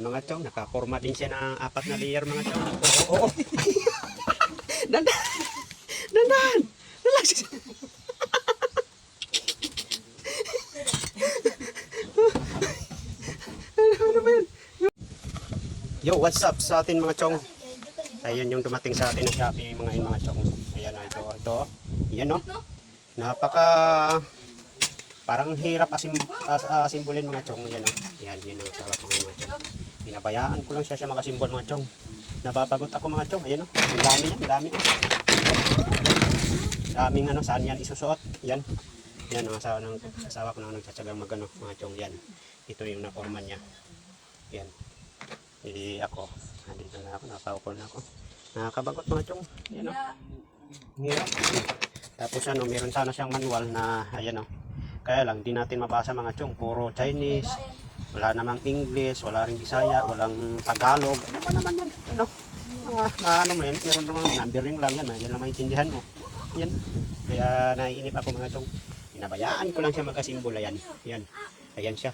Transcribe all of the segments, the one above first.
Mga chong, nakaporma din siya ng apat na layer mga chong. Oo, oo. Dandan! Dandan! Relax! ano yan? Yo, what's up sa atin mga chong? Ayun yung dumating sa atin ng Shopee mga mga chong. Ayan o, ito, ito. Yan o. Napaka parang hirap asim, as, asimbolin mga chong. Yan o. Yan, yun ang sarap mga chong. Pinabayaan ko lang siya siya makasimbol mga chong. Nababagot ako mga chong. Ayan o. Ang dami yan, ang dami. Daming ano, saan yan isusuot. Yan. Yan ang asawa, ng, asawa ko na nagtsatsagang magano mga chong. Yan. Ito yung naporma niya. Yan. Hindi ako. Nandito na ako. Nakaupo na ako. Nakakabagot mga chong. Yan o. Hirap. Tapos ano, meron sana siyang manual na, ayan o. Kaya lang, di natin mabasa mga chong. Puro Chinese. Wala namang English, wala ring Bisaya, walang Tagalog. Ano ba naman yan? Ano? Mga, na, ano mo yan? Meron namang numbering lang yan. ah. Yan lang maintindihan mo. Yan. Kaya naiinip ako mga chong. Pinabayaan ko lang siya magkasimbol. Ayan. Yan. Ayan siya.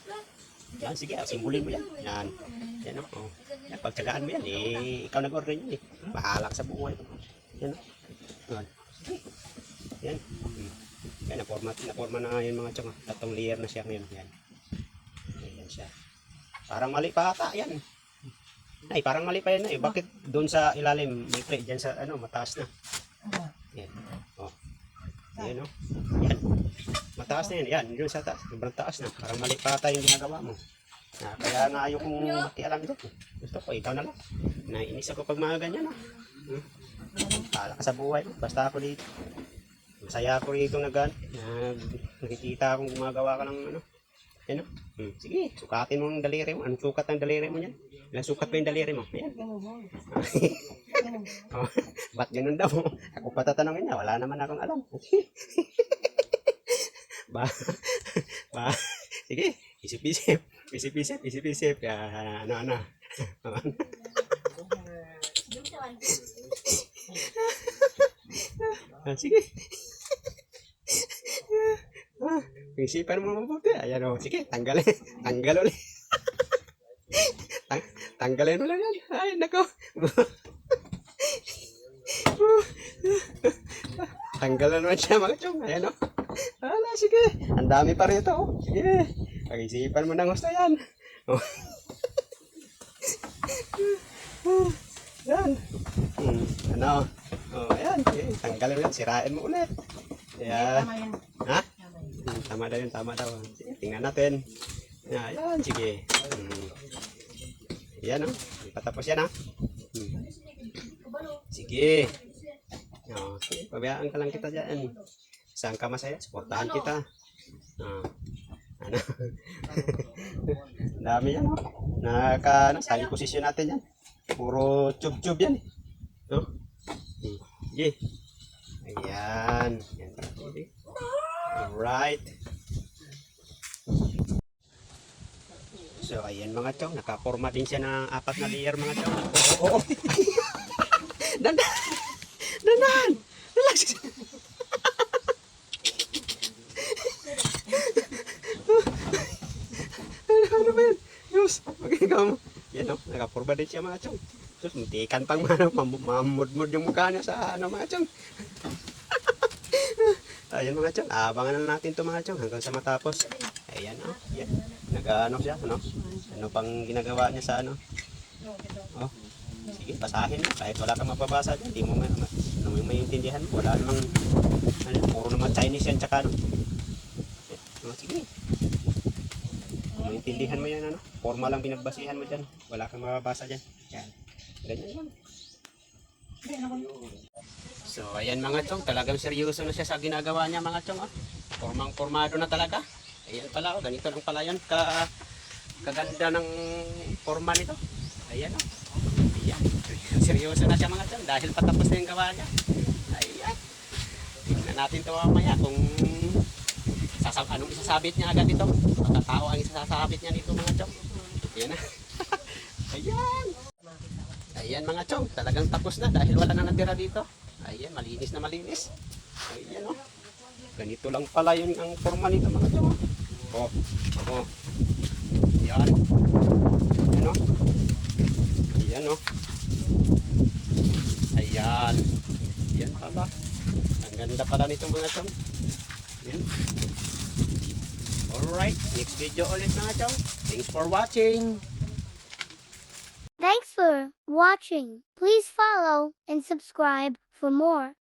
Yan, sige, simbolin mo yan. Yan. Yan, oh. oh. Yan, pagtsagaan mo yan, eh, ikaw nag-order yan, eh. Bahala sa buhay. Yan, oh. Yan. Yan. Yan, na-forma, na-forma na nga yun mga tsaka. Tatong layer na siya ngayon. Yan. Yan siya. Parang mali pa ata, yan. Ay, parang mali pa yan, eh. Bakit doon sa ilalim, may pre, dyan sa, ano, mataas na. Yan. Oh. Yan, oh. Yan. Mataas na yan. Yan, yun sa taas. Sobrang taas na. Parang mali pa ata yung ginagawa mo. Na, kaya nga ayaw kong makialam doon. Gusto ko, ikaw na lang. Naiinis ako pag mga ganyan. Ah. Hmm. Pala ka sa buhay. Basta ako dito. Masaya ako rito nag, nag nakikita akong gumagawa ka ng ano. Yan oh. Hmm. Sige, sukatin mo ng daliri mo. Anong sukat ng daliri mo yan? Ilang sukat pa yung daliri mo? Yan. oh, ba't ganun daw? Ako pa tatanungin niya. Wala naman akong alam. ba, ba, sige, isip-isip, isip-isip, isip-isip, ya, ano, ano, ah, sige. Isipan mo mabuti. Ayan o, sige, tanggalin, tanggal ulit. Tang tanggalin mo lang yan. Ay, nako. Tanggalan naman siya mga chong. Ayan o. Hala, sige. Ang dami pa rito. oh. Sige. Pag-isipan mo ng gusto yan. Oh. yan. Hmm. Ano? Oh, ayan. Tanggalin mo yan. Sirain mo ulit. Ayan. Ha? Tama daw yun. Tama daw. Tingnan natin. Ayan. Sige. Hmm. Ayan o. Patapos yan ha. Hmm. Sige. Oh, sige, pabayaan ka lang kita dyan. Saan ka masaya? Suportahan kita. Oh. Ano? Dami yan. Oh. Naka, ano, sali posisyon natin yan. Puro tube-tube yan. eh. No? Hmm. Sige. Ayan. Yan. Alright. So, ayan mga chong. Nakaporma din siya ng apat na layer mga chong. Oo, oo. Dandan! Dandan! Relax! ano, ano ba yan? Diyos, magagawa mo. Yan o, nakapurba din siya mga chong. Diyos, mutikan pang mam- mamudmud yung mukha niya sa ano mga chong. Ayan mga chong, abangan na natin to mga chong hanggang sa matapos. Ayan o, yan. Nag-ano siya, ano? Ano pang ginagawa niya sa ano? Oh, sige, basahin mo. Kahit wala kang mababasa dyan, di mo may, ma- ano yung maintindihan. Wala namang, ano, puro naman Chinese yan, tsaka ano. Oh, sige. Maintindihan mo yan, ano. Forma lang pinagbasihan mo dyan. Wala kang mababasa dyan. Yan. Ganyan lang. So, ayan mga chong, talagang seryoso na siya sa ginagawa niya mga chong. Oh. Formang formado na talaga. Ayan pala, oh, ganito lang pala yan. Ka, kaganda ng forma nito. Ayan o. Ayan. Seryoso na siya mga chong dahil patapos na yung gawa niya. Ayan. Tingnan natin ito mamaya kung sasab anong isasabit niya agad ito. Pagkatao ang isasabit niya nito mga chong. Ayan na. Ayan. Ayan mga chong, talagang tapos na dahil wala na natira dito. Ayan, malinis na malinis. Ayan, oh. Ganito lang pala yun ang forma nito mga chong. Oh. oh, oh. Ayan. Ayan, oh. Ayan, oh. Ayan. Ayan pala. Ang ganda pala nito mga chong. Ayan. Alright, next video ulit mga chong. Thanks for watching. Thanks for watching. Please follow and subscribe. For more.